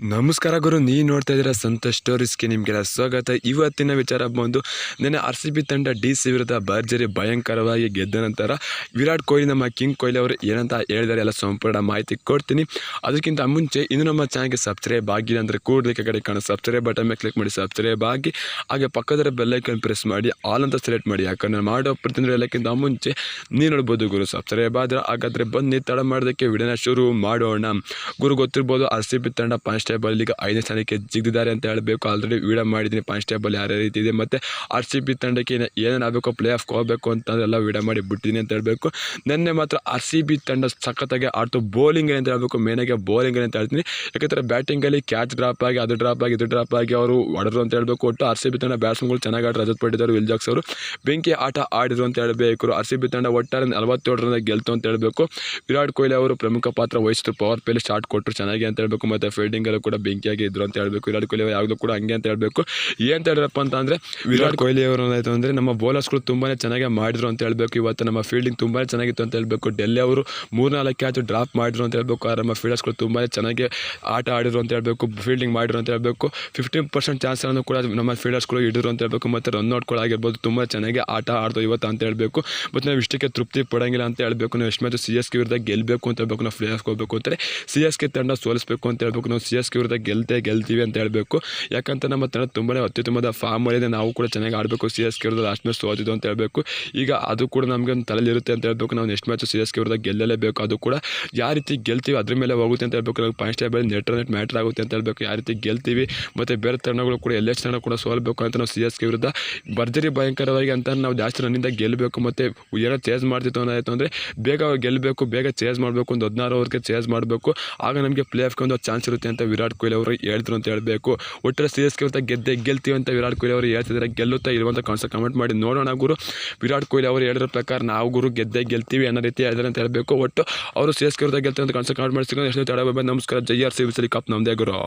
ನಮಸ್ಕಾರ ಗುರು ನೀವು ನೋಡ್ತಾ ಇದ್ದೀರಾ ಸಂತೋಷ್ ಸ್ಟೋರೀಸ್ಗೆ ನಿಮಗೆಲ್ಲ ಸ್ವಾಗತ. ಇವತ್ತಿನ ವಿಚಾರ ಬಂದು, ನೆನ್ನೆ ಆರ್ ಸಿ ಬಿ ತಂಡ ಡಿ ಸಿ ವಿರುದ್ಧ ಭರ್ಜರಿ ಭಯಂಕರವಾಗಿ ಗೆದ್ದ ನಂತರ ವಿರಾಟ್ ಕೊಹ್ಲಿ ನಮ್ಮ ಕಿಂಗ್ ಕೊಹ್ಲಿ ಅವರು ಏನಂತ ಹೇಳಿದಾರೆ ಎಲ್ಲ ಸಂಪೂರ್ಣ ಮಾಹಿತಿ ಕೊಡ್ತೀನಿ. ಅದಕ್ಕಿಂತ ಮುಂಚೆ ಇನ್ನು ನಮ್ಮ ಚಾನಲ್ಗೆ ಸಬ್ಸ್ಕ್ರೈಬ್ ಆಗಿಲ್ಲ ಅಂದರೆ ಕೂಡಲಿಕ್ಕೆ ಕಡೆ ಕಾಣೋ ಸಬ್ಸ್ಕ್ರೈಬ್ ಬಟನ್ ಮೇಲೆ ಕ್ಲಿಕ್ ಮಾಡಿ ಸಬ್ಸ್ಕ್ರೈಬ್ ಆಗಿ, ಹಾಗೆ ಪಕ್ಕದ ಬೆಲ್ಲೈಕನ್ ಪ್ರೆಸ್ ಮಾಡಿ ಆಲ್ ಅಂತ ಸೆಲೆಕ್ಟ್ ಮಾಡಿ. ಯಾಕಂದ್ರೆ ಮಾಡೋ ಪ್ರತಿನಿಧಿ ಎಲ್ಲಕ್ಕಿಂತ ಮುಂಚೆ ನೀವು ನೋಡ್ಬೋದು ಗುರು ಸಬ್ಸ್ಕ್ರೈಬ್ ಆದರೆ ಹಾಗಾದರೆ ಬನ್ನಿ, ತಡ ಮಾಡೋದಕ್ಕೆ ವಿಡಿಯೋನ ಶುರು ಮಾಡೋಣ. ಗುರು, ಗೊತ್ತಿರ್ಬೋದು ಆರ್ ಸಿ ಬಿ ತಂಡ ಕಾನ್ಸ್ಟೇಬಲ್ ಈಗ ಐದನೇ ಸ್ಥಾನಕ್ಕೆ ಜಿಗಿದ್ದಾರೆ ಅಂತ ಹೇಳಬೇಕು. ಆಲ್ರೆಡಿ ವೀಡಿಯೋ ಮಾಡಿದ್ದೀನಿ. ಕಾನ್ಸ್ಟೇಬಲ್ ಯಾವ ರೀತಿ ಇದೆ. ಮತ್ತು ಆರ್ ಸಿ ಬಿ ತಂಡಕ್ಕೆ ಏನೇನು ಆಗಬೇಕು ಪ್ಲೇ ಆಫ್ ಹೋಗಬೇಕು ಅಂತ ಎಲ್ಲ ವಿಡಿಯೋ ಮಾಡಿ ಬಿಟ್ಟಿದ್ದೀನಿ ಅಂತ ಹೇಳಬೇಕು. ನಿನ್ನೆ ಮಾತ್ರ ಆರ್ ಸಿ ಬಿ ತಂಡ ಸಖತ್ತಾಗಿ ಆಡ್ತು. ಬೌಲಿಂಗ್ ಅಂತ ಹೇಳಬೇಕು. ಮೇನಾಗಿ ಬೌಲಿಂಗ್ ಅಂತ ಹೇಳ್ತೀನಿ. ಯಾಕಂದರೆ ಬ್ಯಾಟಿಂಗಲ್ಲಿ ಕ್ಯಾಚ್ ಡ್ರಾಪ್ ಆಗಿ, ಅದು ಡ್ರಾಪ್ ಆಗಿ, ಇದು ಡ್ರಾಪ್ ಆಗಿ ಅವರು ಹೊಡೆದ್ರು ಅಂತ ಹೇಳಬೇಕು. ಒಟ್ಟು ಆರ್ ಸಿ ಬಿ ತಂಡ ಬ್ಯಾಟ್ಸ್ಮನ್ಗಳು ಚೆನ್ನಾಗಿ ಆಡಿ ರಜತ್ ಪಟ್ಟಿದ್ದಾರೆ. ವಿಲ್ ಜಾಕ್ಸ್ ಅವರು ಬೆಂಕಿ ಆಟ ಆಡಿದ್ರು ಅಂತ ಹೇಳಬೇಕು. ಆರ್ ಸಿ ಬಿ ತಂಡ ಒಟ್ಟಾರೆ ನಲವತ್ತೇಳರಿಂದ ಗೆಲ್ತು ಅಂತ ಹೇಳಬೇಕು. ವಿರಾಟ್ ಕೊಹ್ಲಿ ಅವರು ಪ್ರಮುಖ ಪಾತ್ರ ವಹಿಸಿದ್ರು. ಪವರ್ ಪ್ಲೇ ಸ್ಟಾರ್ಟ್ ಕೊಟ್ಟರು ಚೆನ್ನಾಗಿ ಅಂತ ಹೇಳಬೇಕು. ಮತ್ತು ಫೀಲ್ಡಿಂಗಲ್ಲೂ ಕೂಡ ಬೆಂಕಿಯಾಗಿ ಇದ್ರು ಅಂತ ಹೇಳಬೇಕು ವಿರಾಟ್ ಕೊಹ್ಲಿ ಅವರು ಯಾವಾಗಲೂ ಕೂಡ ಹಂಗೆ ಅಂತ ಹೇಳಬೇಕು ಏನು ಹೇಳಿದ್ರಪ್ಪ ಅಂತ ಅಂದರೆ ವಿರಾಟ್ ಕೊಹ್ಲಿ ಅವರು ಏನಾಯಿತು ಅಂದರೆ ನಮ್ಮ ಬೌಲರ್ಸ್ಗಳು ತುಂಬಾ ಚೆನ್ನಾಗಿ ಮಾಡಿದ್ರು ಅಂತ ಹೇಳಬೇಕು ಇವತ್ತು ನಮ್ಮ ಫೀಲ್ಡಿಂಗ್ ತುಂಬಾ ಚೆನ್ನಾಗಿತ್ತು ಅಂತ ಹೇಳಬೇಕು ಡೆಲ್ಲಿ ಅವರು ಮೂರ್ನಾಲ್ಕು ಕ್ಯಾಚ್ ಡ್ರಾಪ್ ಮಾಡಿದ್ರು ಅಂತ ಹೇಳಬೇಕು ಆ ನಮ್ಮ ಫೀಲ್ಡರ್ಸ್ಗಳು ತುಂಬಾ ಚೆನ್ನಾಗಿ ಆಟ ಆಡಿದ್ರು ಅಂತ ಹೇಳಬೇಕು ಫೀಲ್ಡಿಂಗ್ ಮಾಡಿದ್ರು ಅಂತ ಹೇಳಬೇಕು ಫಿಫ್ಟೀನ್ ಪರ್ಸೆಂಟ್ ಚಾನ್ಸನ್ನು ಕೂಡ ನಮ್ಮ ಫೀಲ್ಡರ್ಸ್ಗಳು ಹಿಡಿದ್ರು ಅಂತ ಹೇಳಬೇಕು ಮತ್ತು ರನ್ ಔಟ್ಗಳು ಆಗಿರ್ಬೋದು ತುಂಬ ಚೆನ್ನಾಗಿ ಆಟ ಆಡ್ದು ಇವತ್ತು ಅಂತ ಹೇಳಬೇಕು ಮತ್ತು ನಾವು ಇಷ್ಟಕ್ಕೆ ತೃಪ್ತಿ ಪಡೋಂಗಿಲ್ಲ ಅಂತ ಹೇಳಬೇಕು ನಾವು ಎಷ್ಟು ಮ್ಯಾಚ್ ಸಿ ಎಸ್ ಕೆ ವಿರುದ್ಧ ಗೆಲ್ಲಬೇಕು ಅಂತ ಹೇಳ್ಬೇಕು ನಾವು ಫ್ಲೇಯರ್ಸ್ಗೆ ಹೋಗಬೇಕು ಅಂತಾರೆ ಸಿ ಎಸ್ ಕೆ ತಂಡ ಸೋಲಿಸಬೇಕು ಅಂತ ಹೇಳ್ಬೇಕು ನಾವು ಸಿ ಎಸ್ ಕೆ ವಿರುದ್ಧ ಗೆಲ್ತೇ, ಗೆಲ್ತೀವಿ ಅಂತ ಹೇಳಬೇಕು. ಯಾಕಂತ ನಮ್ಮ ತಂಡ ತುಂಬನೇ ಅತ್ಯುತ್ತಮದ ಫಾರ್ಮ್ ಇದೆ. ನಾವು ಕೂಡ ಚೆನ್ನಾಗಿ ಆಡಬೇಕು. ಸಿ ಎಸ್ ಕೆ ವಿರುದ್ಧ ಮ್ಯಾಚ್ ಸೋತಿದ್ದು ಅಂತ ಹೇಳಬೇಕು. ಈಗ ಅದು ಕೂಡ ನಮಗೆ ಒಂದು ತಲೆಯಲ್ಲಿ ಇರುತ್ತೆ ಅಂತ ಹೇಳ್ಬೇಕು. ನಾವು next match C S K ವಿರುದ್ಧ ಗೆಲ್ಲಲೇಬೇಕು. ಅದು ಕೂಡ ಯಾವ ರೀತಿ ಗೆಲ್ತೀವಿ ಅದ್ರ ಮೇಲೆ ಹೋಗುತ್ತೆ ಅಂತ ಹೇಳ್ಬೇಕು. ನಾವು point table net net matter ಆಗುತ್ತೆ ಅಂತ ಹೇಳ್ಬೇಕು. ಯಾವ ರೀತಿ ಗೆಲ್ತೀವಿ ಮತ್ತು ಬೇರೆ ತಂಡಗಳು ಕೂಡ ಎಲ್ಲ ತಂಡ ಕೂಡ ಸೋಲ್ಬೇಕು ಅಂತ ನಾವು ಸಿ ಎಸ್ ಕೆ ವಿರುದ್ಧ ಭರ್ಜರಿ ಭಯಂಕರವಾಗಿ ಅಂತ ನಾವು ಜಾಸ್ತಿ ರನ್ನಿಂದ ಗೆಲ್ಲಬೇಕು ಮತ್ತು ಏನೋ ಚೇಸ್ ಮಾಡ್ತಿತ್ತು ಅನ್ನೋದಾಯ್ತು ಅಂದರೆ ಬೇಗ ಗೆಲ್ಲಬೇಕು ಬೇಗ ಚೇಸ್ ಮಾಡಬೇಕು. ಒಂದು ಹದಿನಾರು ಓವರ್ಗೆ ಚೇಸ್ ಮಾಡಬೇಕು. ಆಗ ನಮಗೆ ಪ್ಲೇ ಆಫ್ಗೆ ಒಂದು ಚಾನ್ಸ್ ಇರುತ್ತೆ ಅಂತ ವಿರಾಟ್ ಕೊಹ್ಲಿ ಅವರು ಹೇಳಿದ್ರು ಅಂತ ಹೇಳಬೇಕು. ಒಟ್ಟರೆ ಸಿ ಎಸ್ ಕೆ ಅಂತ ಗೆದ್ದೆ, ಗೆಲ್ತೀವಿ ಅಂತ ವಿರಾಟ್ ಕೊಹ್ಲಿ ಅವರು ಹೇಳ್ತಿದ್ದಾರೆ ಗೆಲ್ಲುತ್ತಾ ಇರುವಂಥ ಕಾನ್ಸೆಪ್ಟ್ ಕಮೆಂಟ್ ಮಾಡಿ ನೋಡೋಣ ಗುರು. ವಿರಾಟ್ ಕೊಹ್ಲಿ ಅವರು ಹೇಳಿರೋ ಪ್ರಕಾರ ನಾವು ಗುರು ಗೆದ್ದೆ, ಗೆಲ್ತೀವಿ ಅನ್ನೋ ರೀತಿ ಹೇಳಿದ್ರೆ ಅಂತ ಹೇಳಬೇಕು. ಒಟ್ಟು ಅವರು ಸಿ ಎಸ್ ಕೆ ಅಂತ ಕಾನ್ಸೆಪ್ಟ್ ಕಮೆಂಟ್ ಮಾಡಿ ಎಷ್ಟು ತಡ ನಮಸ್ಕಾರ, ಜೈ ಆರ್ ಸಿ ವಿಸಲಿ ಕಪ್ ನಮ್ಮದೇ ಗುರು.